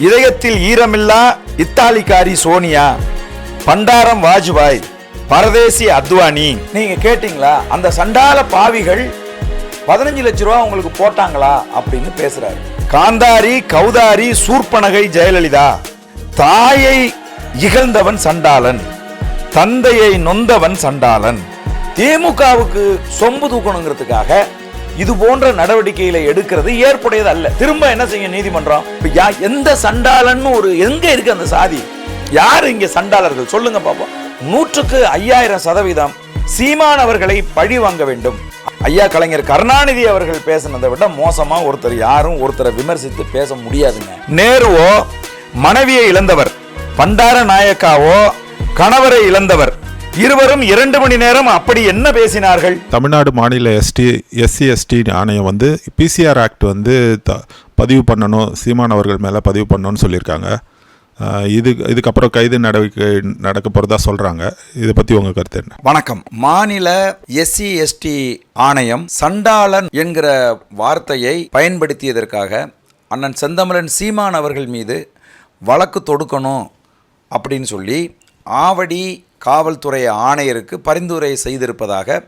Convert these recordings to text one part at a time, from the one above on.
இதயத்தில் ஈரமில்லா இத்தாலிக்காரி சோனியா பண்டாரம் வாஜ்பாய் பரதேசி அத்வானி. நீங்க கேட்டீங்களா? அந்த சண்டால பாவிகள் பதினஞ்சு லட்ச ரூபா உங்களுக்கு போட்டாங்களா அப்படின்னு பேசுறாரு. காந்தாரி கௌதாரி சூர்பனகை ஜெயலலிதா தாயை இகழ்ந்தவன் சண்டாளன் தந்தையை நொந்தவன் சண்டாளன். திமுகவுக்கு சொம்பு தூக்கணுங்கிறதுக்காக இது போன்ற நடவடிக்கைகளை எடுக்கிறது ஏற்புடையது அல்ல திரும்ப என்ன செய்யும் நீதிமன்றம்? எந்த சண்டாளன்னு ஒரு எங்க இருக்கு அந்த சாதி? யார் இங்க சண்டாளர்கள்? சொல்லுங்க பாப்போம். நூற்றுக்கு ஐயாயிரம் சதவீதம் சீமான் அவர்களை பழி வாங்க வேண்டும். ஐயா கலைஞர் கருணாநிதி அவர்கள் பேசினதை விட மோசமா ஒருத்தர் யாரும் ஒருத்தரை விமர்சித்து பேச முடியாதுங்க. நேருவோ மனைவியை இழந்தவர் பண்டார நாயக்காவோ கணவரை இழந்தவர் இருவரும் இரண்டு மணி நேரம் அப்படி என்ன பேசினார்கள்? தமிழ்நாடு மாநில எஸ்டி எஸ்சி எஸ்டி ஆணையம் வந்து பிசிஆர் ஆக்ட் வந்து த பதிவு பண்ணணும் சீமான் அவர்கள் மேலே பதிவு பண்ணணும்னு சொல்லியிருக்காங்க. இது இதுக்கப்புறம் கைது நடவடிக்கை நடக்க போகிறதா சொல்கிறாங்க இதை பற்றி உங்கள் கருத்து என்ன? வணக்கம். மாநில எஸ்சி எஸ்டி ஆணையம் சண்டாளன் என்கிற வார்த்தையை பயன்படுத்தியதற்காக அண்ணன் செந்தமிழன் சீமான் அவர்கள் மீது வழக்கு தொடுக்கணும் அப்படின்னு சொல்லி ஆவடி காவல்துறை ஆணையருக்கு பரிந்துரை செய்திருப்பதாக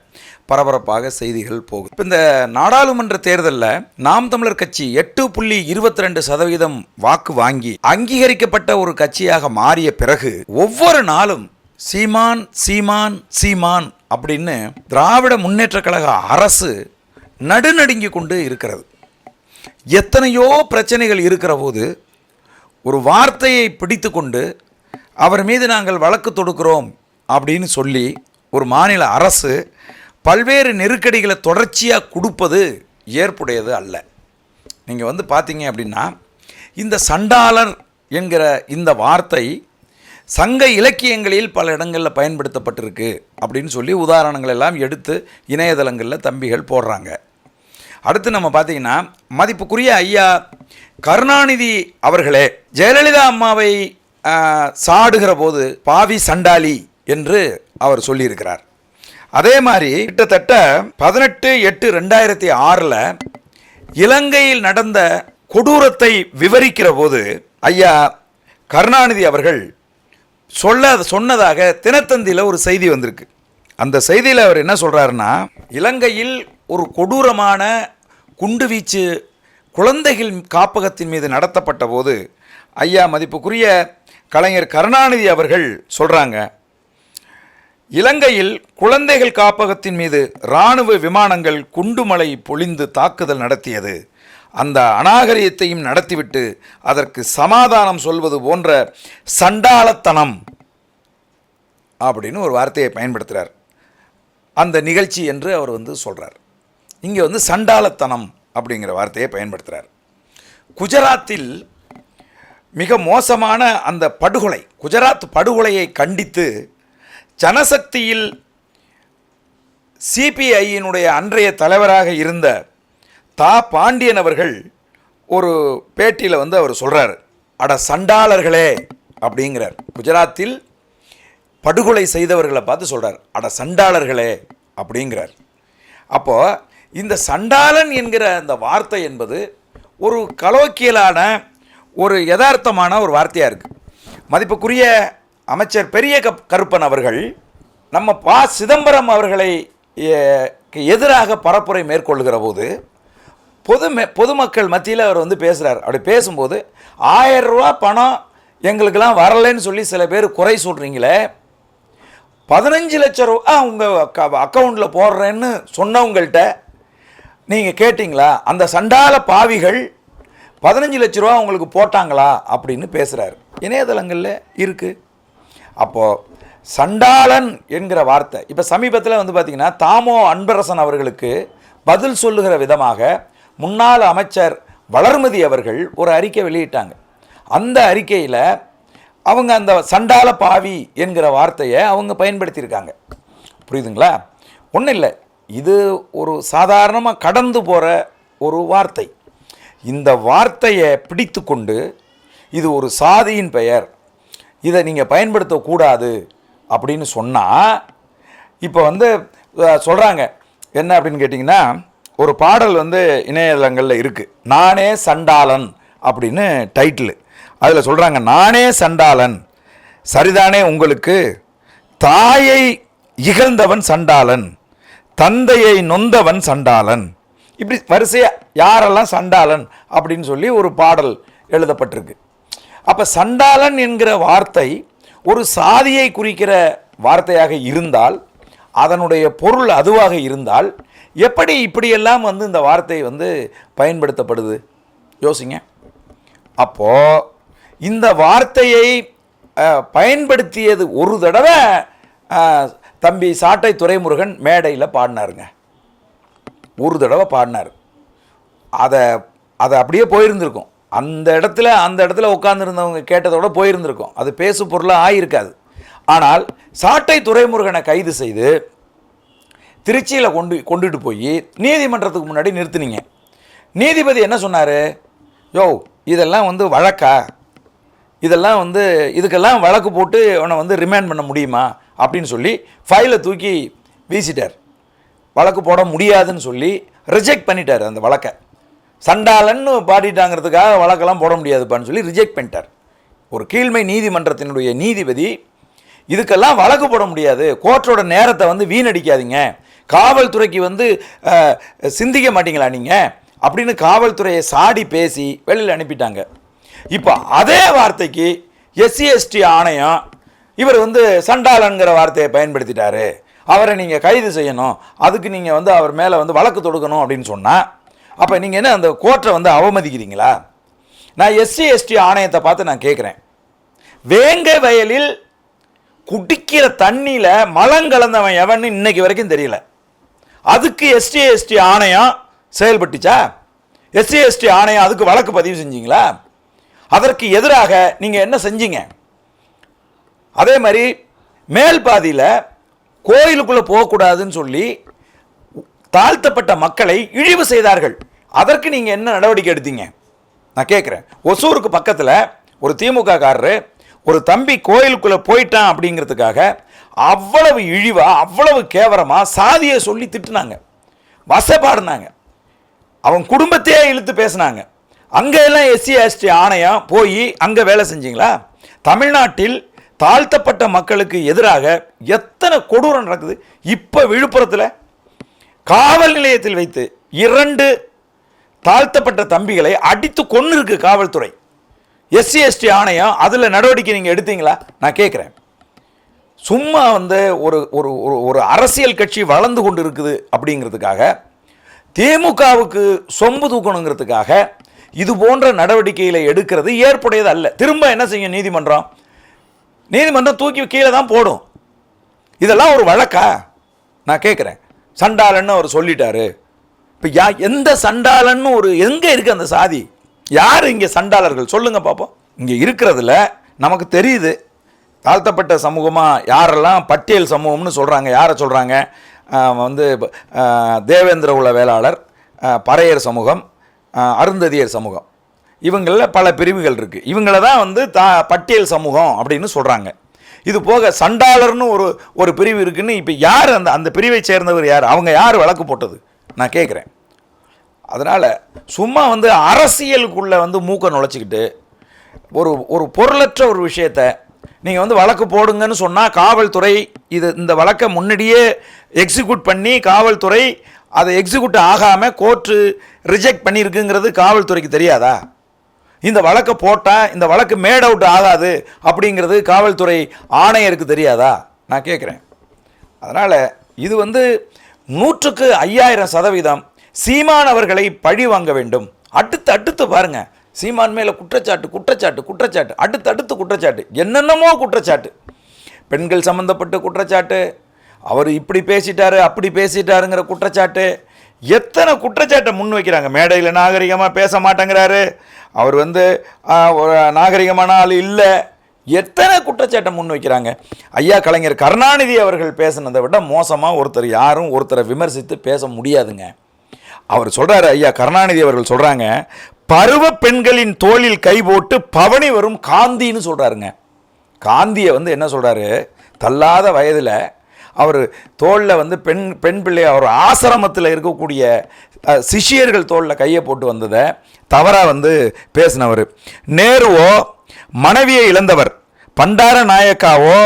பரபரப்பாக செய்திகள் போகும் இப்போ இந்த நாடாளுமன்ற தேர்தலில் நாம் தமிழர் கட்சி எட்டு புள்ளி இருபத்தி ரெண்டு சதவீதம் வாக்கு வாங்கி அங்கீகரிக்கப்பட்ட ஒரு கட்சியாக மாறிய பிறகு ஒவ்வொரு நாளும் சீமான் சீமான் சீமான் அப்படின்னு திராவிட முன்னேற்ற கழக அரசு நடுநடுங்கி கொண்டு இருக்கிறது. எத்தனையோ பிரச்சனைகள் இருக்கிற போது ஒரு வார்த்தையை பிடித்து கொண்டு அவர் மீது நாங்கள் வழக்கு தொடுக்கிறோம் அப்படின்னு சொல்லி ஒரு மாநில அரசு பல்வேறு நெருக்கடிகளை தொடர்ச்சியாக கொடுப்பது ஏற்புடையது அல்ல. நீங்கள் வந்து பார்த்தீங்க அப்படின்னா இந்த சண்டாளர் என்கிற இந்த வார்த்தை சங்க இலக்கியங்களில் பல இடங்களில் பயன்படுத்தப்பட்டிருக்கு அப்படின்னு சொல்லி உதாரணங்கள் எல்லாம் எடுத்து இணையதளங்களில் தம்பிகள் போடுறாங்க. அடுத்து நம்ம பார்த்தீங்கன்னா மதிப்புக்குரிய ஐயா கருணாநிதி அவர்களே ஜெயலலிதா அம்மாவை சாடுகிற போது பாவி சண்டாளி என்று அவர் சொல்லியிருக்கிறார். அதே மாதிரி கிட்டத்தட்ட பதினெட்டு எட்டு ரெண்டாயிரத்தி ஆறில் இலங்கையில் நடந்த கொடூரத்தை விவரிக்கிற போது ஐயா கருணாநிதி அவர்கள் சொல்ல சொன்னதாக தினத்தந்தியில் ஒரு செய்தி வந்திருக்கு. அந்த செய்தியில் அவர் என்ன சொல்கிறாருன்னா இலங்கையில் ஒரு கொடூரமான குண்டுவீச்சு குழந்தைகள் காப்பகத்தின் மீது நடத்தப்பட்ட போது ஐயா மதிப்புக்குரிய கலைஞர் கருணாநிதி அவர்கள் சொல்கிறாங்க இலங்கையில் குழந்தைகள் காப்பகத்தின் மீது இராணுவ விமானங்கள் குண்டுமலை பொழிந்து தாக்குதல் நடத்தியது. அந்த அநாகரியத்தையும் நடத்திவிட்டு அதற்கு சமாதானம் சொல்வது போன்ற சண்டாளத்தனம். அப்படின்னு ஒரு வார்த்தையை பயன்படுத்துகிறார் அந்த நிகழ்ச்சி என்று அவர் வந்து சொல்கிறார் இங்கே வந்து சண்டாளத்தனம் அப்படிங்கிற வார்த்தையை பயன்படுத்துகிறார் குஜராத்தில் மிக மோசமான அந்த படுகொலை குஜராத் படுகொலையை கண்டித்து ஜனசக்தியில் சிபிஐயினுடைய அன்றைய தலைவராக இருந்த தா. பாண்டியன் அவர்கள் ஒரு பேட்டியில் வந்து அவர் சொல்கிறார் அட சண்டாளர்களே அப்படிங்கிறார். குஜராத்தில் படுகொலை செய்தவர்களை பார்த்து சொல்கிறார் அட சண்டாளர்களே அப்படிங்கிறார். அப்போது இந்த சண்டாளன் என்கிற அந்த வார்த்தை என்பது ஒரு கலோக்கியலான ஒரு யதார்த்தமான ஒரு வார்த்தையாக இருக்குது மதிப்புக்குரிய அமைச்சர் பெரிய கப் கருப்பன் அவர்கள் நம்ம பா சிதம்பரம் அவர்களை எதிராக பரப்புரை மேற்கொள்கிற போது பொது பொதுமக்கள் மத்தியில் அவர் வந்து பேசுகிறார் அப்படி பேசும்போது ஆயிரம் ரூபா பணம் எங்களுக்கெல்லாம் வரலைன்னு சொல்லி சில பேர் குறை சொல்கிறீங்களே பதினஞ்சு லட்ச ரூபா உங்கள் அக்கௌண்ட்டில் போடுறேன்னு சொன்னவங்கள்ட்ட நீங்கள் கேட்டிங்களா? அந்த சண்டால பாவிகள் பதினஞ்சு லட்ச ரூபா உங்களுக்கு போட்டாங்களா அப்படின்னு பேசுகிறாரு இணையதளங்களில் இருக்குது அப்போது சண்டாளன் என்கிற வார்த்தை. இப்போ சமீபத்தில் வந்து பார்த்திங்கன்னா தாமோ அன்பரசன் அவர்களுக்கு பதில் சொல்லுகிற விதமாக முன்னாள் அமைச்சர் வளர்மதி அவர்கள் ஒரு அறிக்கை வெளியிட்டாங்க. அந்த அறிக்கையில் அவங்க அந்த சண்டால பாவி என்கிற வார்த்தையை அவங்க பயன்படுத்தியிருக்காங்க. புரியுதுங்களா? ஒன்றும் இல்லை. இது ஒரு சாதாரணமாக கடந்து போகிற ஒரு வார்த்தை. இந்த வார்த்தையை பிடித்து கொண்டு இது ஒரு சாதியின் பெயர். இதை நீங்கள் பயன்படுத்தக்கூடாது அப்படின்னு சொன்னால் இப்போ வந்து சொல்கிறாங்க என்ன அப்படின்னு கேட்டிங்கன்னா ஒரு பாடல் வந்து இணையதளங்களில் இருக்குது நானே சண்டாளன் அப்படின்னு டைட்டிலு. அதில் சொல்கிறாங்க நானே சண்டாளன். சரிதானே உங்களுக்கு? தாயை இகழ்ந்தவன் சண்டாளன். தந்தையை நொந்தவன் சண்டாளன். இப்படி வரிசையாக யாரெல்லாம் சண்டாளன் அப்படின்னு சொல்லி ஒரு பாடல் எழுதப்பட்டிருக்கு. அப்போ சண்டாளன் என்கிற வார்த்தை ஒரு சாதியை குறிக்கிற வார்த்தையாக இருந்தால் அதனுடைய பொருள் அதுவாக இருந்தால் எப்படி இப்படியெல்லாம் வந்து இந்த வார்த்தை வந்து பயன்படுத்தப்படுது? யோசிங்க. அப்போது இந்த வார்த்தையை பயன்படுத்தியது ஒரு தடவை தம்பி சாட்டை துரைமுருகன் மேடையில் பாடினாருங்க. ஒரு தடவை பாடினார். அதை அதை அப்படியே போயிருந்திருக்கும். அந்த இடத்துல அந்த இடத்துல உட்காந்துருந்தவங்க கேட்டதோட போயிருந்திருக்கும். அது பேசு பொருளாக ஆயிருக்காது. ஆனால் சாட்டை துரைமுருகனை கைது செய்து திருச்சியில் கொண்டு கொண்டுட்டு போய் நீதிமன்றத்துக்கு முன்னாடி நிறுத்துனீங்க. நீதிபதி என்ன சொன்னார்? யோ இதெல்லாம் வந்து வழக்கா? இதெல்லாம் வந்து இதுக்கெல்லாம் வழக்கு போட்டு அவனை வந்து ரிமைண்ட் பண்ண முடியுமா? அப்படின்னு சொல்லி ஃபைலை தூக்கி வீசிட்டார். வழக்கு போட முடியாதுன்னு சொல்லி ரிஜெக்ட் பண்ணிட்டார் அந்த வழக்கை. சண்டாளன்னு பாடிட்டாங்கிறதுக்காக வழக்கெல்லாம் போட முடியாதுப்பான்னு சொல்லி ரிஜெக்ட் பண்ணிட்டார். ஒரு கீழ்மை நீதிமன்றத்தினுடைய நீதிபதி இதுக்கெல்லாம் வழக்கு போட முடியாது. கோர்ட்டோட நேரத்தை வந்து வீணடிக்காதீங்க. காவல்துறைக்கு வந்து சிந்திக்க மாட்டீங்களா நீங்கள் அப்படின்னு காவல்துறையை சாடி பேசி வெளியில் அனுப்பிட்டாங்க. இப்போ அதே வார்த்தைக்கு எஸ்சிஎஸ்டி ஆணையம் இவர் வந்து சண்டாலன்கிற வார்த்தையை பயன்படுத்திட்டாரு. அவரை நீங்கள் கைது செய்யணும். அதுக்கு நீங்கள் வந்து அவர் மேலே வந்து வழக்கு தொடுக்கணும் அப்படின்னு சொன்னால் அப்போ நீங்கள் என்ன அந்த கோர்ட்டை வந்து அவமதிக்கிறீங்களா? நான் எஸ்சி எஸ்டி ஆணையத்தை பார்த்து நான் கேட்குறேன் வேங்க வயலில் குடிக்கிற தண்ணியில் மலம் கலந்தவன் எவன்னு இன்னைக்கு வரைக்கும் தெரியல. அதுக்கு எஸ்டி எஸ்டி ஆணையம் செயல்பட்டுச்சா? எஸ்சி எஸ்டி ஆணையம் அதுக்கு வழக்கு பதிவு செஞ்சீங்களா? அதற்கு எதிராக நீங்கள் என்ன செஞ்சீங்க? அதே மாதிரி மேல் பாதியில் கோயிலுக்குள்ளே போகக்கூடாதுன்னு சொல்லி தாழ்த்தப்பட்ட மக்களை இழிவு செய்தார்கள். அதற்கு நீங்கள் என்ன நடவடிக்கை எடுத்தீங்க? நான் கேட்குறேன் ஒசூருக்கு பக்கத்தில் ஒரு திமுக காரரு ஒரு தம்பி கோயிலுக்குள்ளே போயிட்டான் அப்படிங்கிறதுக்காக அவ்வளவு இழிவாக அவ்வளவு கேவலமாக சாதியை சொல்லி திட்டுனாங்க. வசப்பாடினாங்க அவன் குடும்பத்தையே இழுத்து பேசினாங்க. அங்கே எல்லாம் எஸ்சி எஸ்டி ஆணையம் போய் அங்கே வேலை செஞ்சிங்களா? தமிழ்நாட்டில் தாழ்த்தப்பட்ட மக்களுக்கு எதிராக எத்தனை கொடூரம் நடக்குது? இப்போ விழுப்புரத்தில் காவல் நிலையத்தில் வைத்து இரண்டு தாழ்த்தப்பட்ட தம்பிகளை அடித்து கொண்டு இருக்கு காவல்துறை எஸ்சி எஸ்டி ஆணையம் அதில் நடவடிக்கை நீங்கள் எடுத்தீங்களா? நான் கேட்குறேன் சும்மா வந்து ஒரு ஒரு ஒரு ஒரு அரசியல் கட்சி வளர்ந்து கொண்டு இருக்குது அப்படிங்கிறதுக்காக திமுகவுக்கு சொம்பு தூக்கணுங்கிறதுக்காக இது போன்ற நடவடிக்கைகளை எடுக்கிறது ஏற்புடையது அல்ல திரும்ப என்ன செய்யும் நீதிமன்றம்? நீதிமன்றம் தூக்கி கீழே தான் போடும். இதெல்லாம் ஒரு வழக்கா? நான் கேட்குறேன். சண்டாளன்னு அவர் சொல்லிட்டாரு. இப்போ யா எந்த சண்டாளன்னு ஒரு எங்கே இருக்குது அந்த சாதி? யார் இங்கே சண்டாளர்கள்? சொல்லுங்கள் பார்ப்போம் இங்கே இருக்கிறதுல நமக்கு தெரியுது. தாழ்த்தப்பட்ட சமூகமாக யாரெல்லாம் பட்டியல் சமூகம்னு சொல்கிறாங்க யாரை சொல்கிறாங்க வந்து தேவேந்திர உல வேளாளர் பறையர் சமூகம் அருந்ததியர் சமூகம். இவங்களில் பல பிரிவுகள் இருக்குது இவங்கள தான் வந்து தா பட்டியல் சமூகம் அப்படின்னு சொல்கிறாங்க இது போக சண்டாளர்னு ஒரு ஒரு பிரிவு இருக்குன்னு இப்போ யார் அந்த அந்த பிரிவை சேர்ந்தவர் யார்? அவங்க யார் வழக்கு போட்டது? நான் கேட்குறேன் அதனால் சும்மா வந்து அரசியலுக்குள்ளே வந்து மூக்க நுழைச்சிக்கிட்டு ஒரு ஒரு பொருளற்ற ஒரு விஷயத்த நீங்கள் வந்து வழக்கு போடுங்கன்னு சொன்னால் காவல்துறை இது இந்த வழக்கை முன்னாடியே எக்ஸிக்யூட் பண்ணி காவல்துறை அதை எக்ஸிக்யூட் ஆகாமல் கோர்ட்டு ரிஜெக்ட் பண்ணியிருக்குங்கிறது காவல்துறைக்கு தெரியாதா? இந்த வழக்கை போட்டால் இந்த வழக்கு மேட் அவுட் ஆகாது அப்படிங்கிறது காவல்துறை ஆணையருக்கு தெரியாதா? நான் கேட்குறேன் அதனால் இது வந்து நூற்றுக்கு ஐயாயிரம் சதவீதம் சீமான் அவர்களை பழி வாங்க வேண்டும். அடுத்து அடுத்து பாருங்க. சீமான் மேலே குற்றச்சாட்டு குற்றச்சாட்டு குற்றச்சாட்டு. அடுத்து அடுத்து குற்றச்சாட்டு. என்னென்னமோ குற்றச்சாட்டு. பெண்கள் சம்மந்தப்பட்ட குற்றச்சாட்டு. அவர் இப்படி பேசிட்டாரு அப்படி பேசிட்டாருங்கிற குற்றச்சாட்டு. எத்தனை குற்றச்சாட்டை முன் வைக்கிறாங்க மேடையில் நாகரிகமாக பேச மாட்டேங்கிறாரு. அவர் வந்து ஒரு நாகரிகமான ஆள் இல்லை. எத்தனை குற்றச்சாட்டை முன் வைக்கிறாங்க? ஐயா கலைஞர் கருணாநிதி அவர்கள் பேசுனதை விட மோசமாக ஒருத்தர் யாரும் ஒருத்தரை விமர்சித்து பேச முடியாதுங்க. அவர் சொல்கிறாரு ஐயா கருணாநிதி அவர்கள் சொல்கிறாங்க பருவ பெண்களின் தோளில் கை போட்டு பவனி வரும் காந்தின்னு சொல்கிறாருங்க காந்தியை வந்து என்ன சொல்கிறாரு தள்ளாத வயதில் அவர் தோளில் வந்து பெண் பெண் பிள்ளை அவர் ஆசிரமத்தில் இருக்கக்கூடிய சிஷியர்கள் சிஷ்யர்கள் தோளில் கையை போட்டு வந்ததை தவறாக வந்து பேசினவர். நேருவோ மனைவியை இழந்தவர். பண்டார நாயக்காவோ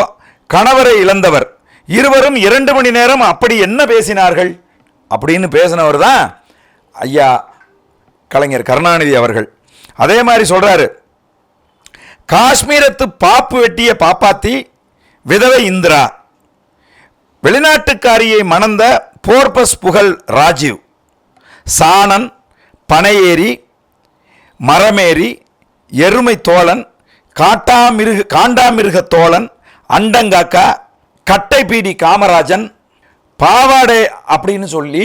கணவரை இழந்தவர். இருவரும் இரண்டு மணி நேரம் அப்படி என்ன பேசினார்கள்? அப்படின்னு பேசினவர் தான் ஐயா கலைஞர் கருணாநிதி அவர்கள். அதே மாதிரி சொல்கிறாரு காஷ்மீரத்து பாப்பு வெட்டிய பாப்பாத்தி விதவை இந்திரா. வெளிநாட்டுக்காரியை மணந்த போர்பஸ் புகழ் ராஜீவ் சாணன் பனையேறி மரமேறி எருமை தோழன் காட்டாமிருக காண்டாமிருக தோழன் அண்டங்காக்கா கட்டைப்பீடி காமராஜன் பாவாடை அப்படின்னு சொல்லி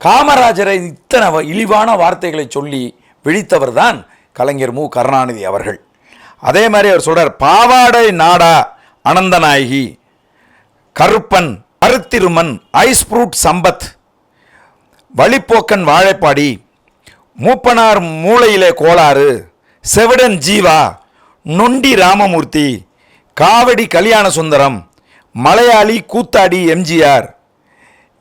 காமராஜரை இத்தனை வ- இழிவான வார்த்தைகளை சொல்லி விழித்தவர் தான் கலைஞர் மு. கருணாநிதி அவர்கள். அதே மாதிரி அவர் சொல்கிறார் பாவாடை நாடா அனந்தநாயகி கருப்பன் அருத்திருமன் ஐஸ்ப்ரூட் சம்பத் வழிப்போக்கன் வாழைப்பாடி மூப்பனார் மூளையிலே கோளாறு செவிடன் ஜீவா நொண்டி ராமமூர்த்தி காவடி கல்யாண சுந்தரம் மலையாளி கூத்தாடி எம்ஜிஆர்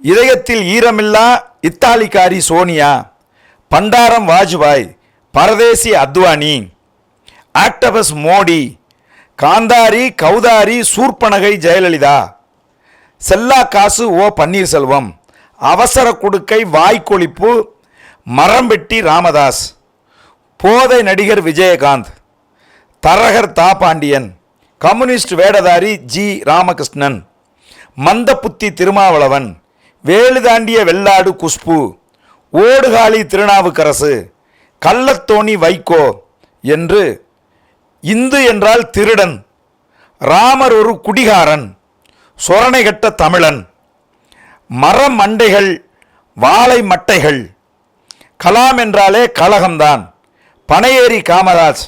இதயத்தில் ஈரமில்லா இத்தாலிக்காரி சோனியா பண்டாரம் வாஜ்பாய் பரதேசி அத்வானி ஆக்டபஸ் மோடி காந்தாரி கௌதாரி சூர்பனகை ஜெயலலிதா செல்லா காசு ஓ பன்னீர்செல்வம் அவசர குடுக்கை வாய்க்கொழிப்பு மரம்பெட்டி ராமதாஸ். போதை நடிகர் விஜயகாந்த். தரகர் தா பாண்டியன் கம்யூனிஸ்ட் வேடதாரி ஜி ராமகிருஷ்ணன். மந்தப்புத்தி திருமாவளவன். வேலுதாண்டிய வெள்ளாடு குஷ்பு. ஓடுகாலி திருநாவுக்கரசு. கள்ளத்தோணி வைகோ என்று இந்து என்றால் திருடன். ராமர் ஒரு குடிகாரன். சொரணைகட்ட தமிழன். மரம் மண்டைகள் வாழை மட்டைகள். கலாம் என்றாலே கழகம்தான். பனையேறி காமராஜ்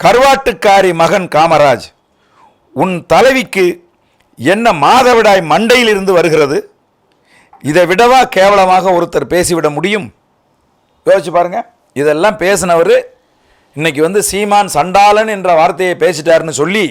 கருவாட்டுக்காரி மகன் காமராஜ். உன் தலைவிக்கு என்ன மாதவிடாய் மண்டையிலிருந்து வருகிறது? இதை விடவா கேவலமாக ஒருத்தர் பேசிவிட முடியும்? யோசிச்சு பாருங்கள் இதெல்லாம் பேசினவர் இன்னைக்கு வந்து சீமான் சண்டாளன் என்ற வார்த்தையை பேசிட்டாருன்னு சொல்லி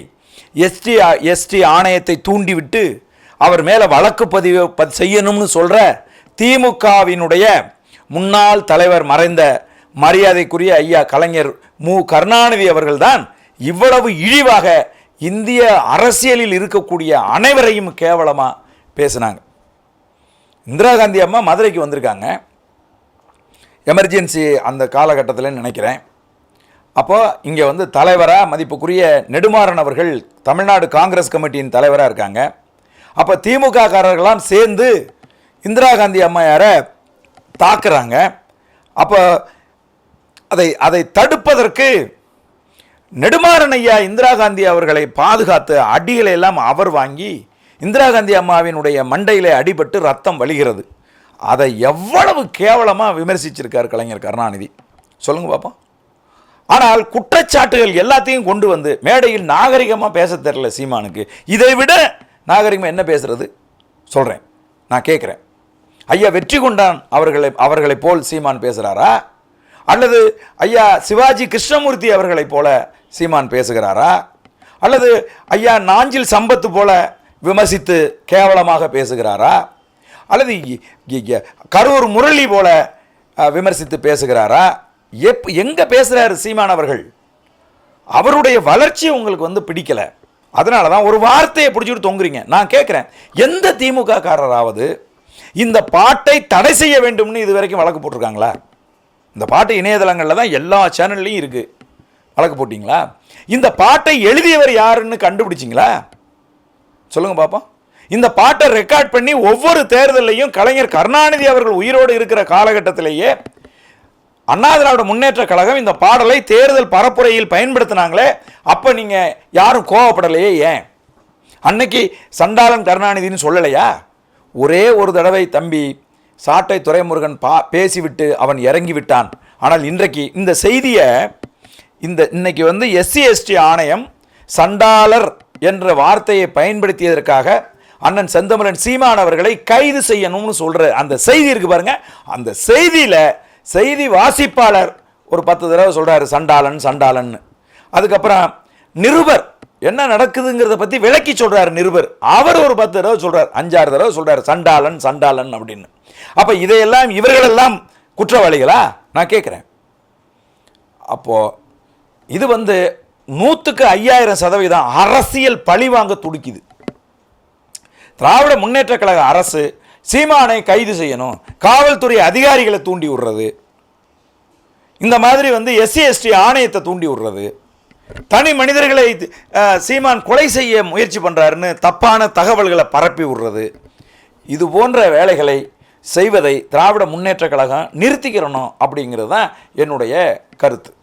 எஸ்டி எஸ்டி ஆணையத்தை தூண்டிவிட்டு அவர் மேலே வழக்கு பதிவு ப- செய்யணும்னு சொல்கிற திமுகவினுடைய முன்னாள் தலைவர் மறைந்த மரியாதைக்குரிய ஐயா கலைஞர் மு. கருணாநிதி அவர்கள்தான் இவ்வளவு இழிவாக இந்திய அரசியலில் இருக்கக்கூடிய அனைவரையும் கேவலமாக பேசினாங்க. இந்திரா காந்தி அம்மா மதுரைக்கு வந்திருக்காங்க. எமர்ஜென்சி அந்த காலகட்டத்தில் நினைக்கிறேன். அப்போது இங்கே வந்து தலைவராக மதிப்புக்குரிய நெடுமாறன் அவர்கள் தமிழ்நாடு காங்கிரஸ் கமிட்டியின் தலைவராக இருக்காங்க. அப்போ திமுக காரர்களாம் சேர்ந்து இந்திரா காந்தி அம்மையாரை தாக்குறாங்க. அப்போ அதை அதை தடுப்பதற்கு நெடுமாறன் ஐயா இந்திரா காந்தி அவர்களை பாதுகாத்து அடிகளை எல்லாம் அவர் வாங்கி இந்திரா காந்தி அம்மாவினுடைய மண்டையிலே அடிபட்டு ரத்தம் வழிகிறது. அதை எவ்வளவு கேவலமாக விமர்சிச்சிருக்கார் கலைஞர் கருணாநிதி. சொல்லுங்க பார்ப்போம் ஆனால் குற்றச்சாட்டுகள் எல்லாத்தையும் கொண்டு வந்து மேடையில் நாகரிகமாக பேச தெரில சீமானுக்கு. இதை விட நாகரிகமாக என்ன பேசுறது? சொல்கிறேன் நான் கேட்குறேன் ஐயா வெற்றி கொண்டான் அவர்களை அவர்களைப் போல் சீமான் பேசுகிறாரா அல்லது ஐயா சிவாஜி கிருஷ்ணமூர்த்தி அவர்களைப் போல சீமான் பேசுகிறாரா? அல்லது ஐயா நாஞ்சில் சம்பத்து போல விமர்சித்து கேவலமாக பேசுகிறாரா? அல்லது கரூர் முரளி போல விமர்சித்து பேசுகிறாரா? எப் எங்கே பேசுகிறாரு சீமான் அவர்கள்? அவருடைய வளர்ச்சி உங்களுக்கு வந்து பிடிக்கல. அதனால தான் ஒரு வார்த்தையை பிடிச்சிட்டு தொங்குறீங்க. நான் கேட்குறேன் எந்த திமுக காரராவது இந்த பாட்டை தடை செய்ய வேண்டும்னு இது வரைக்கும் வழக்கு போட்டிருக்காங்களா? இந்த பாட்டு இணையதளங்களில் தான் எல்லா சேனல்லையும் இருக்குது வழக்கு போட்டிங்களா? இந்த பாட்டை எழுதியவர் யாருன்னு கண்டுபிடிச்சிங்களா? சொல்லுங்கள் பாப்போம். இந்த பாட்டை ரெக்கார்ட் பண்ணி ஒவ்வொரு தேர்தலையும் கலைஞர் கருணாநிதி அவர்கள் உயிரோடு இருக்கிற காலகட்டத்திலேயே அண்ணா திராவிட முன்னேற்ற கழகம் இந்த பாடலை தேர்தல் பரப்புரையில் பயன்படுத்தினாங்களே அப்போ நீங்கள் யாரும் கோவப்படலையே ஏன்? அன்னைக்கு சண்டாளன் கருணாநிதின்னு சொல்லலையா? ஒரே ஒரு தடவை தம்பி சாட்டை துரைமுருகன் பா பேசிவிட்டு அவன் இறங்கி விட்டான் ஆனால் இன்றைக்கு இந்த செய்தியை இந்த இன்னைக்கு வந்து எஸ்சி எஸ்டி ஆணையம் சண்டாளர் என்ற வார்த்தையை பயன்படுத்தியதற்காக அண்ணன் செந்தமரன் சீமான் அவர்களை கைது செய்யணும்னு சொல்கிற அந்த செய்தி இருக்கு பாருங்கள் அந்த செய்தியில் செய்தி வாசிப்பாளர் ஒரு பத்து தடவை சொல்கிறார் சண்டாளன் சண்டாளன்னு. அதுக்கப்புறம் நிருபர் என்ன நடக்குதுங்கிறத பற்றி விளக்கி சொல்கிறார் நிருபர். அவர் ஒரு பத்து தடவை சொல்கிறார் அஞ்சாறு தடவை சொல்கிறார் சண்டாளன் சண்டாளன் அப்படின்னு. அப்போ இதையெல்லாம் இவர்களெல்லாம் குற்றவாளிகளா? நான் கேட்குறேன் அப்போது இது வந்து நூற்றுக்கு ஐயாயிரம் சதவீதம் அரசியல் பழிவாங்க துடிக்குது. திராவிட முன்னேற்றக் கழக அரசு சீமானை கைது செய்யணும் காவல்துறை அதிகாரிகளை தூண்டி விடுறது இந்த மாதிரி வந்து எஸ்சி எஸ்டி ஆணையத்தை தூண்டி விடுறது தனி மனிதர்களை சீமான் கொலை செய்ய முயற்சி பண்ணுறாருன்னு தப்பான தகவல்களை பரப்பி விடுறது இது போன்ற வேலைகளை செய்வதை திராவிட முன்னேற்றக் கழகம் நிறுத்திக்கிறணும் அப்படிங்கிறது தான் என்னுடைய கருத்து.